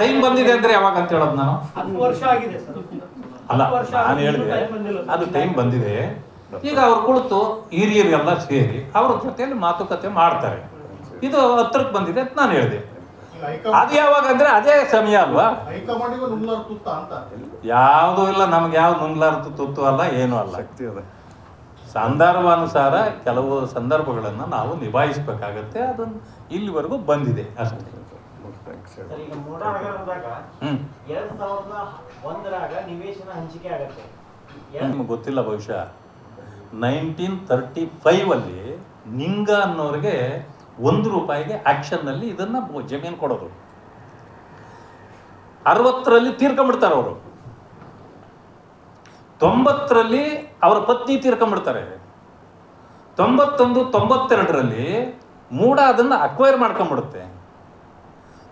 Time ಬಂದಿದೆ ಅಂದ್ರೆ ಯಾವಾಗ ಅಂತ ಹೇಳೋದು ನಾನು? ಹತ್ತು ವರ್ಷ ಆಗಿದೆ ಸರ್. ಅಲ್ಲ ವರ್ಷ ನಾನು ಹೇಳಿದೆ ಅದು ಟೈಮ್ ಬಂದಿದೆ. ಈಗ ಅವ್ರು ಕುಳಿತು ಹಿರಿಯರೆಲ್ಲ ಸೇರಿ ಅವ್ರ ಜೊತೆಯಲ್ಲಿ ಮಾತುಕತೆ ಮಾಡ್ತಾರೆ. ಇದು ಹತ್ರಕ್ಕೆ ಬಂದಿದೆ ಅಂತ ನಾನು ಹೇಳಿದೆ. ಅದು ಯಾವಾಗ ಅಂದ್ರೆ ಅದೇ ಸಮಯ ಅಲ್ವಾ? ಯಾವುದೂ ಇಲ್ಲ ನಮ್ಗೆ ಯಾವ ನುಂಗ್ಲಾರ್ದು ತುತ್ತು ಅಲ್ಲ ಏನು ಅಲ್ಲ. ಸಂದರ್ಭಾನುಸಾರ ಕೆಲವು ಸಂದರ್ಭಗಳನ್ನು ನಾವು ನಿಭಾಯಿಸ್ಬೇಕಾಗತ್ತೆ. ಅದನ್ನು ಇಲ್ಲಿವರೆಗೂ ಬಂದಿದೆ ಅಷ್ಟೇ. ಸರ್, ಈಗ ಮೂಡನಗರದಾಗ ಹ್ಮ್. ಎರಡ್ ಸಾವಿರದ ಒಂದರಾಗ ನಿವೇಶನ ಹಂಚಿಕೆ ಆಗತ್ತೆ. ನಿಮ್ಗೆ ಗೊತ್ತಿಲ್ಲ ಬಹುಶಃ. ನೈನ್ಟೀನ್ ತರ್ಟಿ ಫೈವ್ ಅಲ್ಲಿ ನಿಂಗ ಅನ್ನೋರಿಗೆ ಒಂದು ರೂಪಾಯಿಗೆ ಆಕ್ಷನ್ನಲ್ಲಿ ಇದನ್ನ ಜಮೀನು ಕೊಡೋದು. ಅರವತ್ತರಲ್ಲಿ ತೀರ್ಕೊಂಡ್ಬಿಡ್ತಾರೆ ಅವರು. ತೊಂಬತ್ತರಲ್ಲಿ ಅವರ ಪತ್ನಿ ತೀರ್ಕೊಂಡ್ಬಿಡ್ತಾರೆ. ತೊಂಬತ್ತೊಂದು ತೊಂಬತ್ತೆರಡರಲ್ಲಿ ಮೂಡ ಅದನ್ನ ಅಕ್ವೈರ್ ಮಾಡ್ಕೊಂಡ್ಬಿಡುತ್ತೆ.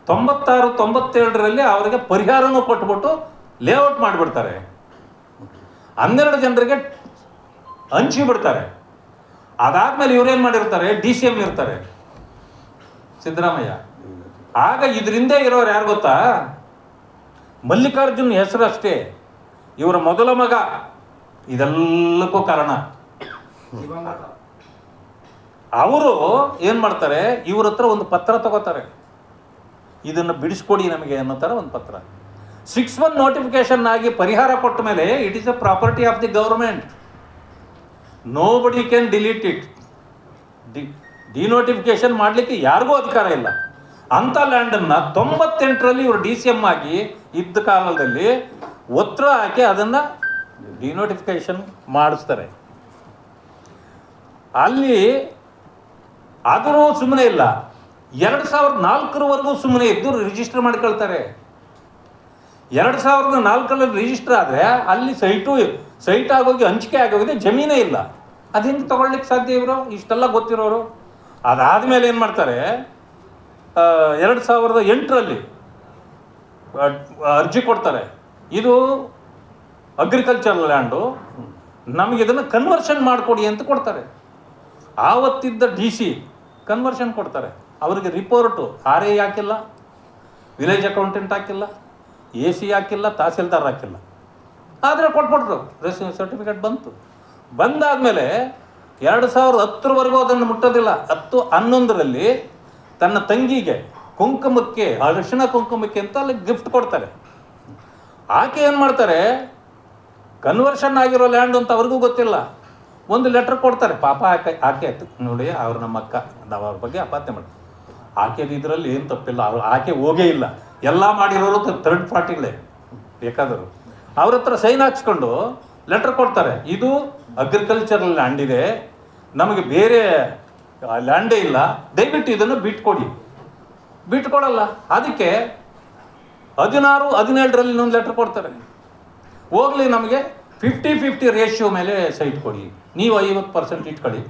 ತೊಂಬತ್ತಾರು ತೊಂಬತ್ತೇಳರಲ್ಲಿ ಅವರಿಗೆ ಪರಿಹಾರನೂ ಕೊಟ್ಬಿಟ್ಟು ಲೇಔಟ್ ಮಾಡಿಬಿಡ್ತಾರೆ. ಹನ್ನೆರಡು ಜನರಿಗೆ ಹಂಚಿ ಬಿಡ್ತಾರೆ. ಅದಾದ್ಮೇಲೆ ಇವ್ರೇನ್ ಮಾಡಿರ್ತಾರೆ? ಡಿ ಸಿ ಎಂ ಇರ್ತಾರೆ. ಸಿದ್ದರಾಮಯ್ಯ. ಆಗ ಇದರಿಂದ ಇರೋರು ಯಾರು ಗೊತ್ತಾ? ಮಲ್ಲಿಕಾರ್ಜುನ್ ಹೆಸರು ಅಷ್ಟೇ. ಇವರ ಮೊದಲ ಮಗ. ಇದೆಲ್ಲಕ್ಕೂ ಕಾರಣ. ಅವರು ಏನು ಮಾಡ್ತಾರೆ? ಇವ್ರ ಹತ್ರ ಒಂದು ಪತ್ರ ತಗೋತಾರೆ. ಇದನ್ನ ಬಿಡಿಸ್ಕೊಡಿ ನಮಗೆ ಅನ್ನೋ ಥರ ಒಂದು ಪತ್ರ. ಸಿಕ್ಸ್ ಒನ್ ನೋಟಿಫಿಕೇಶನ್ ಆಗಿ ಪರಿಹಾರ ಕೊಟ್ಟ ಮೇಲೆ it is a property of the government nobody can delete it D denotification ಮಾಡಲಿಕ್ಕೆ ಯಾರಿಗೂ ಅಧಿಕಾರ ಇಲ್ಲ. ಅಂಥ ಲ್ಯಾಂಡನ್ನು ತೊಂಬತ್ತೆಂಟರಲ್ಲಿ ಇವರು ಡಿ ಸಿ ಎಂ ಆಗಿ ಇದ್ದ ಕಾಲದಲ್ಲಿ ಒತ್ತಡ ಹಾಕಿ ಅದನ್ನು ಡಿನೋಟಿಫಿಕೇಶನ್ ಮಾಡಿಸ್ತಾರೆ. ಅಲ್ಲಿ ಆದರೂ ಸುಮ್ಮನೆ ಇಲ್ಲ. ಎರಡು ಸಾವಿರದ ನಾಲ್ಕರವರೆಗೂ ಸುಮ್ಮನೆ ಇದ್ದು ರಿಜಿಸ್ಟರ್ ಮಾಡ್ಕೊಳ್ತಾರೆ ಎರಡು ಸಾವಿರದ ನಾಲ್ಕರಲ್ಲಿ ರಿಜಿಸ್ಟರ್ ಆದರೆ ಅಲ್ಲಿ ಸೈಟು ಸೈಟ್ ಆಗೋಗಿ ಹಂಚಿಕೆ ಆಗೋಗಿದೆ, ಜಮೀನೇ ಇಲ್ಲ. ಅದು ಹೆಂಗೆ ತಗೊಳ್ಳಿಕ್ಕೆ ಸಾಧ್ಯ ಇವರು? ಇಷ್ಟೆಲ್ಲ ಗೊತ್ತಿರೋರು? ಅದಾದಮೇಲೆ ಏನು ಮಾಡ್ತಾರೆ? ಎರಡು ಸಾವಿರದ ಎಂಟರಲ್ಲಿ ಅರ್ಜಿ ಕೊಡ್ತಾರೆ. ಇದು ಅಗ್ರಿಕಲ್ಚರ್ ಲ್ಯಾಂಡು ನಮಗೆ ಇದನ್ನು ಕನ್ವರ್ಷನ್ ಮಾಡಿಕೊಡಿ ಅಂತ ಕೊಡ್ತಾರೆ. ಆವತ್ತಿದ್ದ ಡಿ ಸಿ ಕನ್ವರ್ಷನ್ ಕೊಡ್ತಾರೆ. ಅವರಿಗೆ ರಿಪೋರ್ಟು ಆರ್ ಎ ಹಾಕಿಲ್ಲ ವಿಲೇಜ್ ಅಕೌಂಟೆಂಟ್ ಹಾಕಿಲ್ಲ ಎ ಸಿ ಹಾಕಿಲ್ಲ, ತಹಸೀಲ್ದಾರ್ ಹಾಕಿಲ್ಲ. ಆದರೆ ಕೊಟ್ಬಿಟ್ರು ಸರ್ಟಿಫಿಕೇಟ್ ಬಂತು. ಬಂದಾದಮೇಲೆ ಎರಡು ಸಾವಿರದ ಹತ್ತರವರೆಗೂ ಅದನ್ನು ಮುಟ್ಟೋದಿಲ್ಲ. ಹತ್ತು ಹನ್ನೊಂದರಲ್ಲಿ ತನ್ನ ತಂಗಿಗೆ ಕುಂಕುಮಕ್ಕೆ ಅರಿಶಿಣ ಕುಂಕುಮಕ್ಕೆ ಅಂತ ಅಲ್ಲಿ ಗಿಫ್ಟ್ ಕೊಡ್ತಾರೆ. ಆಕೆ ಏನು ಮಾಡ್ತಾರೆ ಕನ್ವರ್ಷನ್ ಆಗಿರೋ ಲ್ಯಾಂಡ್ ಅಂತ ಅವ್ರಿಗೂ ಗೊತ್ತಿಲ್ಲ. ಒಂದು ಲೆಟ್ರ್ ಕೊಡ್ತಾರೆ, ಪಾಪ ಆಕೆ ಆಕೆ ಆಯ್ತು ನೋಡಿ, ಅವ್ರ ನಮ್ಮ ಅಕ್ಕ, ನಾವು ಅವ್ರ ಬಗ್ಗೆ ಅಪಾತ್ಯ ಮಾಡಿ ಆಕೆ ಇದರಲ್ಲಿ ಏನು ತಪ್ಪಿಲ್ಲ. ಅವ್ರು ಆಕೆ ಹೋಗೇ ಇಲ್ಲ. ಎಲ್ಲ ಮಾಡಿರೋರು ಥರ್ಡ್ ಪಾರ್ಟಿಗಳೇ ಬೇಕಾದರು. ಅವ್ರ ಹತ್ರ ಸೈನ್ ಹಾಕ್ಸ್ಕೊಂಡು ಲೆಟರ್ ಕೊಡ್ತಾರೆ. ಇದು ಅಗ್ರಿಕಲ್ಚರಲ್ ಲ್ಯಾಂಡ್ ಇದೆ. ನಮಗೆ ಬೇರೆ ಲ್ಯಾಂಡೇ ಇಲ್ಲ. ದಯವಿಟ್ಟು ಇದನ್ನು ಬಿಟ್ಕೊಡಿ. ಬಿಟ್ಕೊಡಲ್ಲ. ಅದಕ್ಕೆ ಹದಿನಾರು, ಹದಿನೇಳರಲ್ಲಿ ಇನ್ನೊಂದು ಲೆಟರ್ ಕೊಡ್ತಾರೆ. ಹೋಗ್ಲಿ ನಮಗೆ ಫಿಫ್ಟಿ ಫಿಫ್ಟಿ ರೇಷಿಯೋ ಮೇಲೆ ಸೈಟ್ ಕೊಡಿ. ನೀವು ಐವತ್ತು ಪರ್ಸೆಂಟ್ ಇಟ್ಕೊಳ್ಳಿ.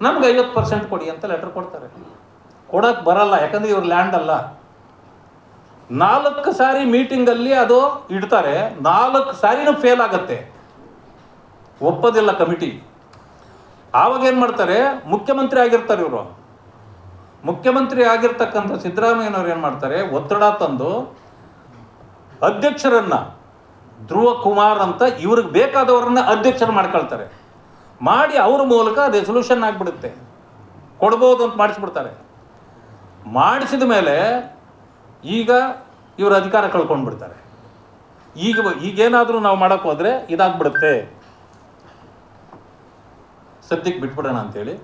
ನಮ್ಗೆ ಐವತ್ತು ಪರ್ಸೆಂಟ್ ಕೊಡಿ ಅಂತ ಲೆಟರ್ ಕೊಡ್ತಾರೆ. ಕೊಡಕ್ಕೆ ಬರಲ್ಲ, ಯಾಕಂದ್ರೆ ಇವ್ರ ಲ್ಯಾಂಡ್ ಅಲ್ಲ. ನಾಲ್ಕು ಸಾರಿ ಮೀಟಿಂಗಲ್ಲಿ ಅದು ಇಡ್ತಾರೆ, ನಾಲ್ಕು ಸಾರಿನೂ ಫೇಲ್ ಆಗತ್ತೆ. ಒಪ್ಪೋದಿಲ್ಲ ಕಮಿಟಿ ಆವಾಗ ಏನು ಮಾಡ್ತಾರೆ, ಮುಖ್ಯಮಂತ್ರಿ ಆಗಿರ್ತಾರೆ ಇವರು. ಮುಖ್ಯಮಂತ್ರಿ ಆಗಿರ್ತಕ್ಕಂಥ ಸಿದ್ದರಾಮಯ್ಯನವ್ರು ಏನು ಮಾಡ್ತಾರೆ, ಒತ್ತಡ ತಂದು ಅಧ್ಯಕ್ಷರನ್ನ ಧ್ರುವ ಕುಮಾರ್ ಅಂತ ಇವ್ರಿಗೆ ಬೇಕಾದವ್ರನ್ನ ಅಧ್ಯಕ್ಷರು ಮಾಡ್ಕೊಳ್ತಾರೆ. ಮಾಡಿ ಅವ್ರ ಮೂಲಕ ರೆಸೊಲ್ಯೂಷನ್ ಆಗಿಬಿಡುತ್ತೆ. ಕೊಡ್ಬೋದು ಅಂತ ಮಾಡಿಸ್ಬಿಡ್ತಾರೆ. ಮಾಡಿಸಿದ ಮೇಲೆ ಈಗ ಇವರು ಅಧಿಕಾರ ಕಳ್ಕೊಂಡ್ಬಿಡ್ತಾರೆ. ಈಗ ಈಗೇನಾದರೂ ನಾವು ಮಾಡೋಕ್ಕೆ ಹೋದರೆ ಇದಾಗ್ಬಿಡುತ್ತೆ. ಸದ್ಯಕ್ಕೆ ಬಿಟ್ಬಿಡೋಣ ಅಂತೇಳಿ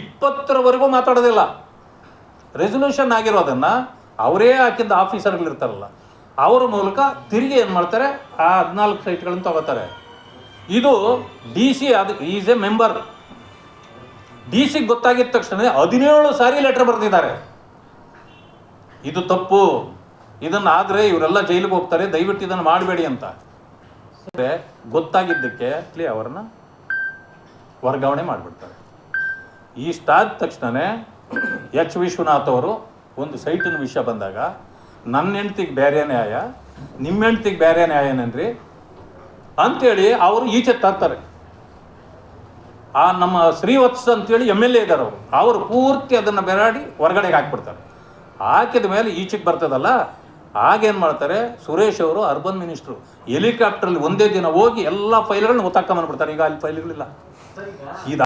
ಇಪ್ಪತ್ತರವರೆಗೂ ಮಾತಾಡೋದಿಲ್ಲ. ರೆಸೊಲ್ಯೂಷನ್ ಆಗಿರೋದನ್ನು ಅವರೇ ಹಾಕಿದ್ದ ಆಫೀಸರ್ಗಳಿರ್ತಾರಲ್ಲ ಅವರ ಮೂಲಕ ತಿರುಗಿ ಏನು ಮಾಡ್ತಾರೆ? ಆ ಹದಿನಾಲ್ಕು ಸೈಟ್ಗಳನ್ನು ತಗೋತಾರೆ. ಇದು ಡಿ ಸಿ ಅದು ಈಸ್ ಎ ಮೆಂಬರ್ ಡಿ ಸಿಗೆ ಗೊತ್ತಾಗಿದ್ದ ತಕ್ಷಣ ಹದಿನೇಳು ಸಾರಿ ಲೆಟರ್ ಬರೆದಿದ್ದಾರೆ. ಇದು ತಪ್ಪು. ಇದನ್ನು ಆದರೆ ಇವರೆಲ್ಲ ಜೈಲಿಗೆ ಹೋಗ್ತಾರೆ, ದಯವಿಟ್ಟು ಇದನ್ನು ಮಾಡಬೇಡಿ ಅಂತ. ಗೊತ್ತಾಗಿದ್ದಕ್ಕೆ ಅಲ್ಲಿ ಅವ್ರನ್ನ ವರ್ಗಾವಣೆ ಮಾಡಿಬಿಡ್ತಾರೆ. ಇಷ್ಟಾದ ತಕ್ಷಣವೇ ಎಚ್ ವಿಶ್ವನಾಥ್ ಅವರು ಒಂದು ಸೈಟಿನ ವಿಷಯ ಬಂದಾಗ, ನನ್ನ ಹೆಂಡ್ತಿಗೆ ಬೇರೆ ನ್ಯಾಯ ನಿಮ್ಮ ಹೆಂಡ್ತಿಗೆ ಬೇರೆ ನ್ಯಾಯನೇನ್ರಿ ಅಂಥೇಳಿ ಅವರು ಈಚೆ ತರ್ತಾರೆ. ಆ ನಮ್ಮ ಶ್ರೀವತ್ಸ ಅಂತೇಳಿ ಎಂ ಎಲ್ ಎ ಇದ್ದಾರೆ ಅವರು. ಅವರು ಪೂರ್ತಿ ಅದನ್ನು ಬೆರಾಡಿ ಹೊರಗಡೆಗೆ ಹಾಕ್ಬಿಡ್ತಾರೆ. ಹಾಕಿದ ಮೇಲೆ ಈಚೆಗೆ ಬರ್ತದಲ್ಲ ಆಗೇನು ಮಾಡ್ತಾರೆ? ಸುರೇಶ್ ಅವರು ಅರ್ಬನ್ ಮಿನಿಸ್ಟ್ರು ಹೆಲಿಕಾಪ್ಟ್ರಲ್ಲಿ ಒಂದೇ ದಿನ ಹೋಗಿ ಎಲ್ಲ ಫೈಲ್ಗಳನ್ನ ಒತ್ತಾಕೊಂಬಂದ್ಬಿಡ್ತಾರೆ ಈಗ ಅಲ್ಲಿ ಫೈಲ್ಗಳಿಲ್ಲ. ಇದು